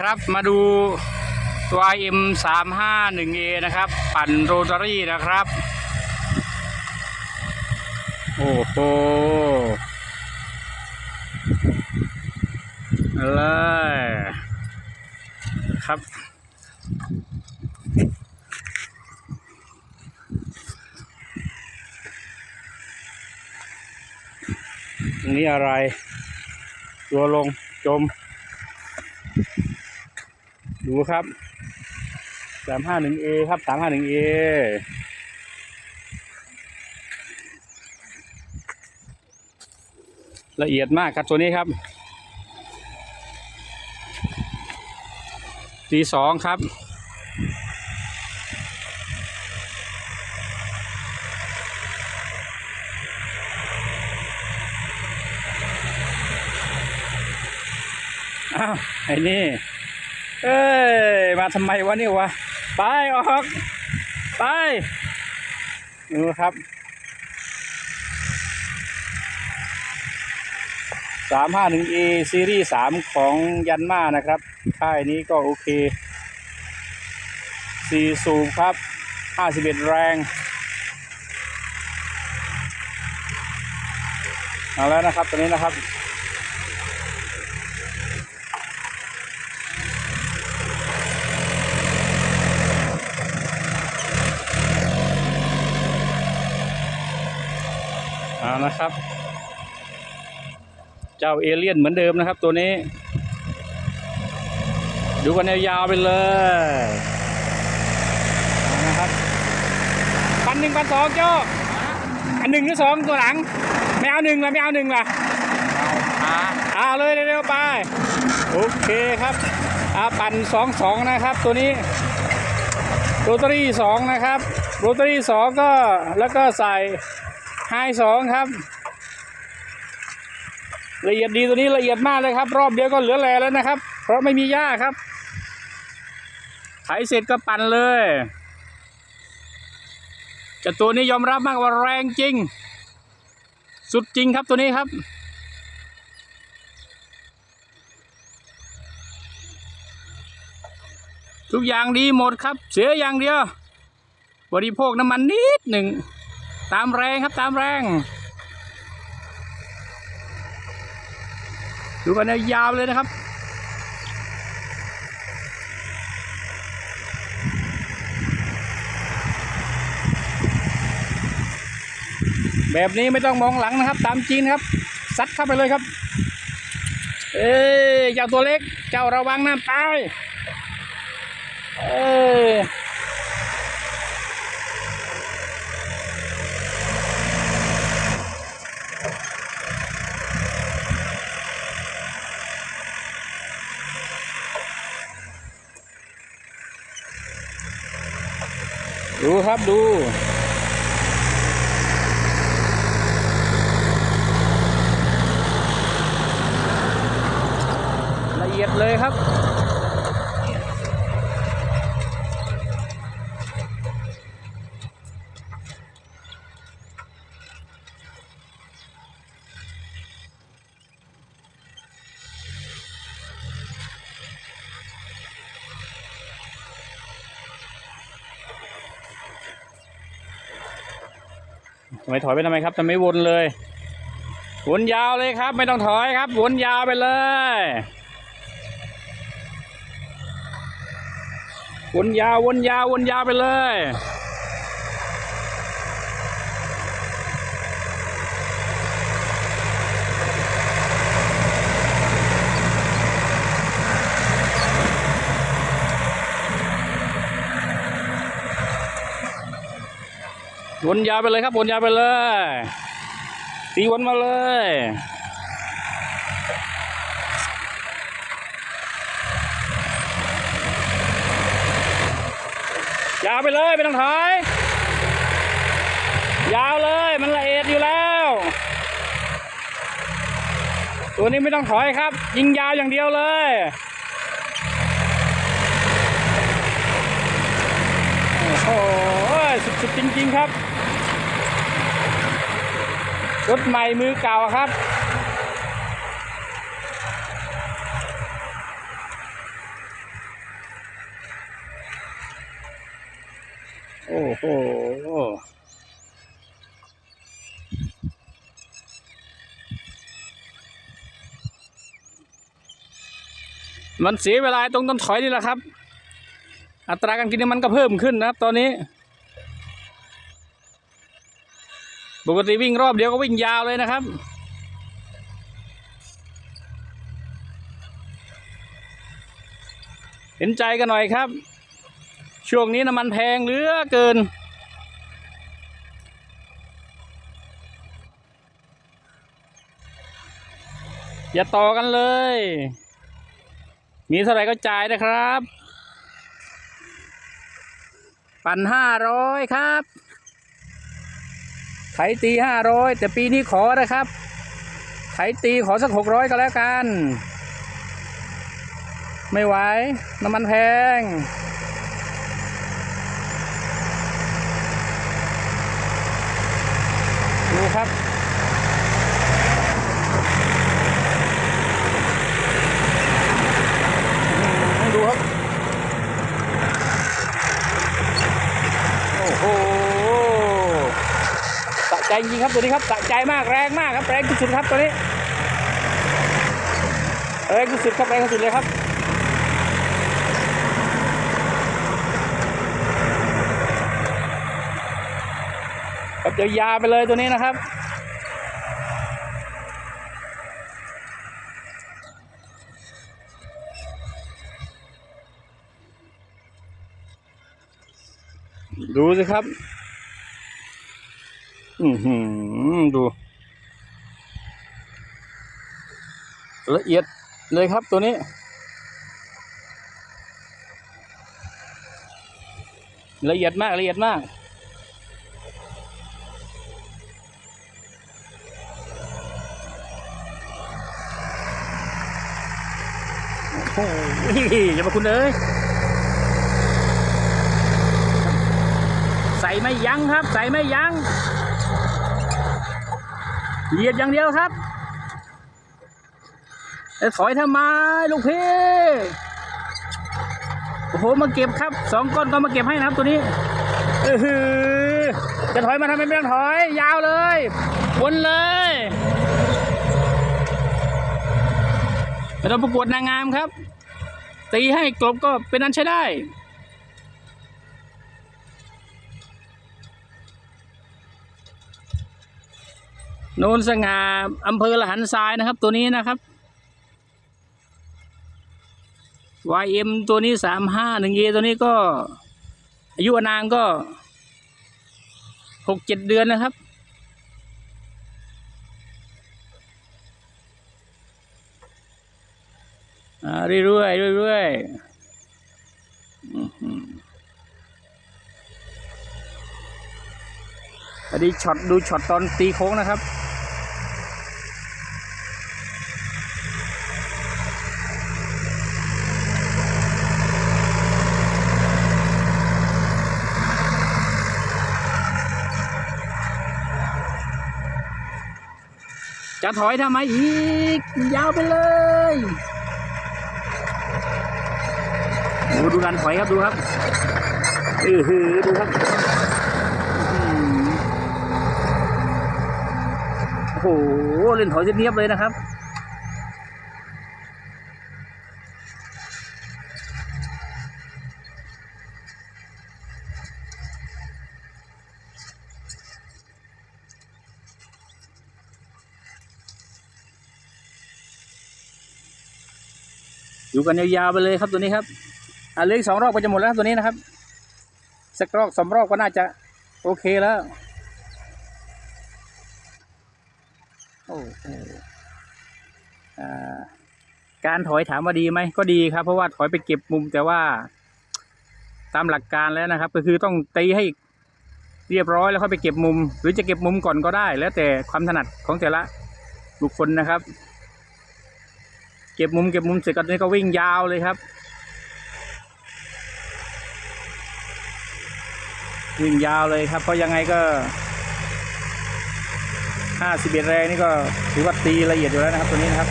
ครับมาดูตัว M 3 5 1 A นะครับ ปั่นโรตารี่นะครับ โอ้โหเลยครับนนี้อะไร ตัวลงจม ดูครับสามห้าหนึ่งเอครับสามห้าหนึ่งเอละเอียดมากครับตัวนี้ครับตีสองครับ อ้าว ไอ้นี่ เอ้ย มาทำไมวะเนี่ยวะ ไปออก ไปดูครับสามห้าหนึ่งเอซีรีส์สามของยันมานะครับ ค่ายนี้ก็โอเคสี่สูบครับห้าสิบเอ็ดแรง เอาแล้วนะครับตัวนี้นะครับ นะครับ เจ้าเอเลี่ยนเหมือนเดิมนะครับ ตัวนี้ ดูกันยาวๆไปเลยเอานะครับปันหนึ่งปันสองโจ้อันหนึ่งหรือสองตัวหลัง ไม่เอาหนึ่งละไม่เอาหนึ่งละเอาเลยเร็วๆไป โอเคครับอาปั่นสองสองนะครับ ตัวนี้โรตารี่สองนะครับโรตารี่สองก็แล้วก็ใส่ ไฮสองครับ ละเอียดดีตัวนี้ละเอียดมากเลยครับ รอบเดียวก็เหลือแลแล้วนะครับ เพราะไม่มีหญ้าครับไถเสร็จก็ปั่นเลยจะตัวนี้ยอมรับมากว่าแรงจริง สุดจริงครับตัวนี้ครับทุกอย่างดีหมดครับ เสียอย่างเดียว บริโภคน้ำมันนิดหนึ่ง ตามแรงครับตามแรง ดูกันยาวเลยนะครับ แบบนี้ไม่ต้องมองหลังนะครับ ตามจริงนครับซัดเข้าไปเลยครับ เอ้ยเจ้าตัวเล็ก เจ้าระวังนะตาย เอ้ ยดูครับดู ละเอียดเลยครับ ไมถอยไปทำไมครับทำไมวนเลยวนยาวเลยครับ ไม่ต้องถอยครับวนยาวไปเลยวนยาววนยาววนยาวไปเลย วนยาวไปเลยครับวนยาวไปเลยตีวนมาเลยยาวไปเลยไม่ต้องถอยยาวเลยมันละเอียดอยู่แล้ว ตัวนี้ไม่ต้องถอยครับ ยิงยาวอย่างเดียวเลยโอ้โหสุดๆจริงๆครับ รถใหม่มือเก่าครับ โอ้โหมันเสียเวลาตรงต้นถอยนี่แหละครับ อัตราการกินมันก็เพิ่มขึ้นนะครับ ตอนนี้ ปกติวิ่งรอบเดียวก็วิ่งยาวเลยนะครับเห็นใจกันหน่อยครับ ช่วงนี้น้ำมันแพงเหลือเกิน อย่าต่อกันเลย มีเท่าไหร่ก็จ่ายนะครับ ปั่นห้าร้อยครับ ไถตีห้าร้อยแต่ปีนี้ขอนะครับไถตีขอสักหกร้อยก็แล้วกัน ไม่ไหว น้ำมันแพง ดูครับ ดูครับ โอ้โหสะ ใจจริงครับตัวนี้ครับสะใจมากแรงมากครับแรงสุดครับตัวนี้แรงสุดครับแรงสุดเลยครับครับยาวๆไปเลยตัวนี้นะครับดูสิครับ อือหือดู ละเอียดเลยครับตัวนี้ ละเอียดมากละเอียดมากโอ้โหอย่ามาคุณเอ้ยใส่ไม่ยั้งครับ ใส่ไม่ยั้ง เหยียดอย่างเดียวครับจะถอยทำไมลูกพี่โอ้โหมาเก็บครับสองก้อนก็มาเก็บให้นะครับตัวนี้เออจะถอยมาทำไมไม่ต้องถอย ยาวเลยวนเลยไม่ต้องประกวดนางงามครับ ตีให้กลบก็เป็นอันใช้ได้ โนนสง่าอำเภอละหันทรายนะครับ ตัวนี้นะครับ YM ตัวนี้สามห้าหนึ่งเอตัวนี้ก็ อายุอานางก็หกเจ็ดเดือนนะครับอ่าเรื่อยๆเรื่อยๆอื้อหืออันนี้ช็อตดูช็อตตอนตีโค้งนะครับ จะถอยทำไมอีก ยาวไปเลยโอ้ดูการถอยครับดูครับเออฮือดูครับโอ้โหเล่นถอยเนียบเลยนะครับ อยู่กันยาวๆไปเลยครับตัวนี้ครับอ่าเหลืออีกสองรอบก็จะหมดแล้วตัวนี้นะครับสักรอบสองรอบก็น่าจะโอเคแล้วโอ้โหอ่าการถอยถามว่าดีไหมก็ดีครับ เพราะว่าถอยไปเก็บมุมแต่ว่า ตามหลักการแล้วนะครับ ก็คือต้องตีให้เรียบร้อยแล้วค่อยไปเก็บมุม หรือจะเก็บมุมก่อนก็ได้ แล้วแต่ความถนัดของแต่ละบุคคลนะครับ ก็บมุมเก็บมุมเสร็จก็นี่ก็วิ่งยาวเลยครับ วิ่งยาวเลยครับเพราะยังไงก็ห้าสิบเอ็ดแรงนี่ก็ถือว่าตีละเอียดอยู่แล้วนะครับตัวนี้นะครับ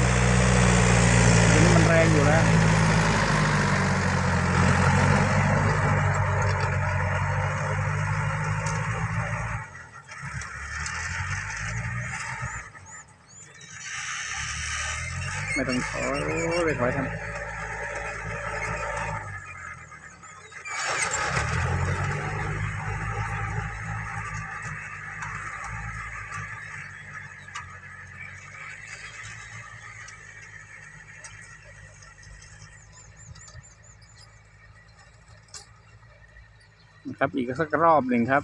ตัวนี้มันแรงอยู่แล้ว ไม่ต้องถอย ไปถอยทำครับอีกสักรอบหนึ่งครับ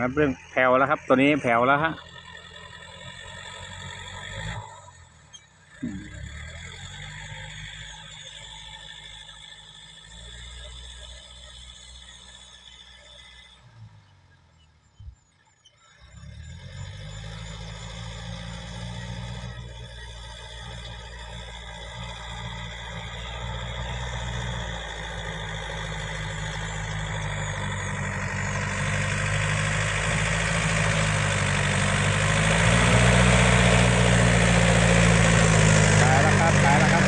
นะครับเรื่องแผ่วแล้วครับ ตัวนี้แผ่วแล้วฮะอืมตายแล้วครับตายแล้วครับ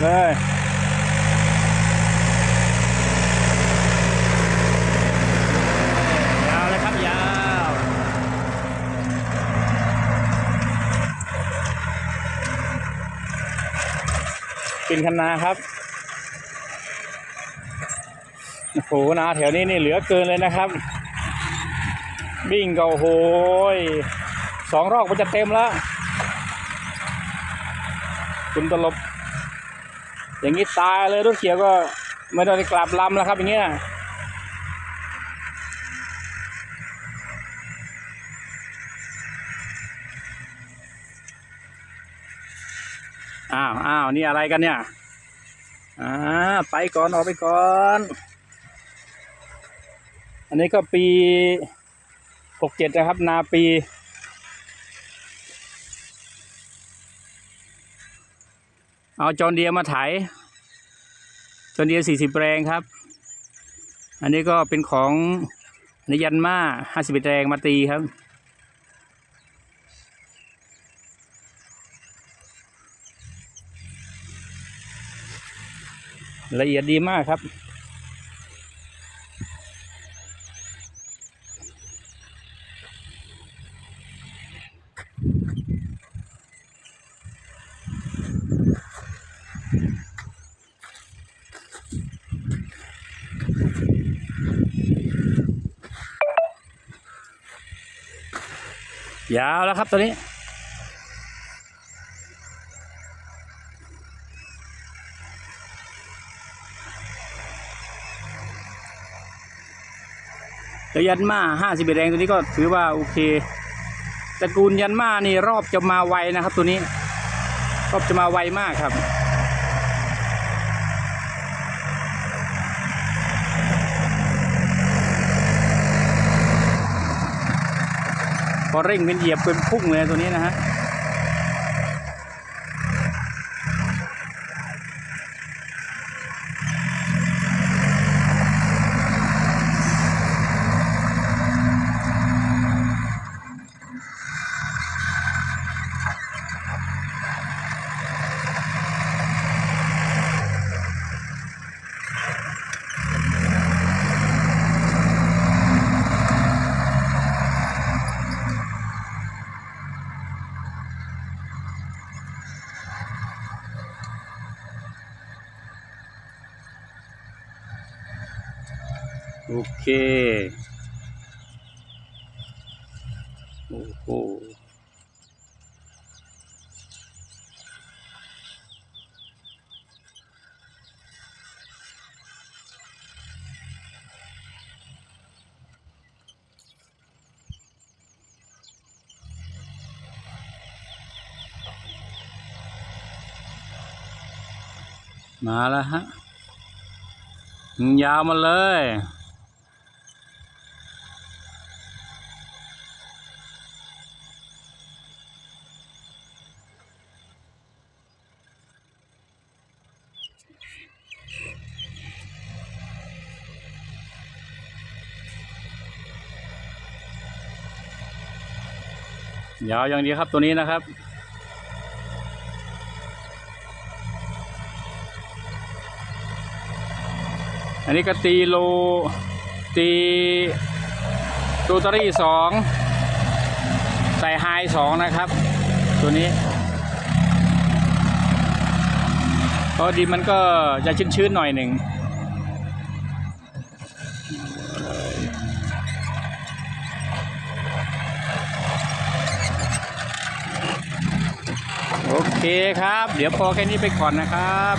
เลยยาวเลยครับ ยาว กินคันนาครับโอ้โหนาแถวนี้นี่เหลือเกินเลยนะครับวิ่งก็โหยสองรอบมันจะเต็มแล้ว คุณตลบ อย่างนี้ตายเลยรถเขียวก็ไม่ต้องไปกลับลำแล้วครับอย่างเงี้ย อ้าวอ้าวนี่อะไรกันเนี่ยอ่าไปก่อนออกไปก่อน อันนี้ก็ปีหกเจ็ดนะครับ นาปี เอาจอนเดียมาไถจอนเดียสี่สิบแรงครับ อันนี้ก็เป็นของนนี้ยันมาห้าสิบแรงมาตีครับ ละเอียดดีมากครับ ยาวแล้วครับตัวนี้ แล้วยันมาห้าสิบแรงตัวนี้ก็ถือว่าโอเคตระกูลยันมานี่รอบจะมาไวนะครับตัวนี้ รอบจะมาไวมากครับพอเร่งเป็นเหยียบเป็นพุ่งเลยตัวนี้นะฮะ โอเค โอ้โหมาแล้วฮะยาวมาเลย ยาวอย่างดีครับตัวนี้นะครับ อันนี้ก็ตีโลตีตูตอรี่สองใส่ไฮสองนะครับ ตัวนี้เพราะดินมันก็จะชื้นๆหน่อยหนึ่ง เคครับ เดี๋ยวพอแค่นี้ไปก่อนนะครับ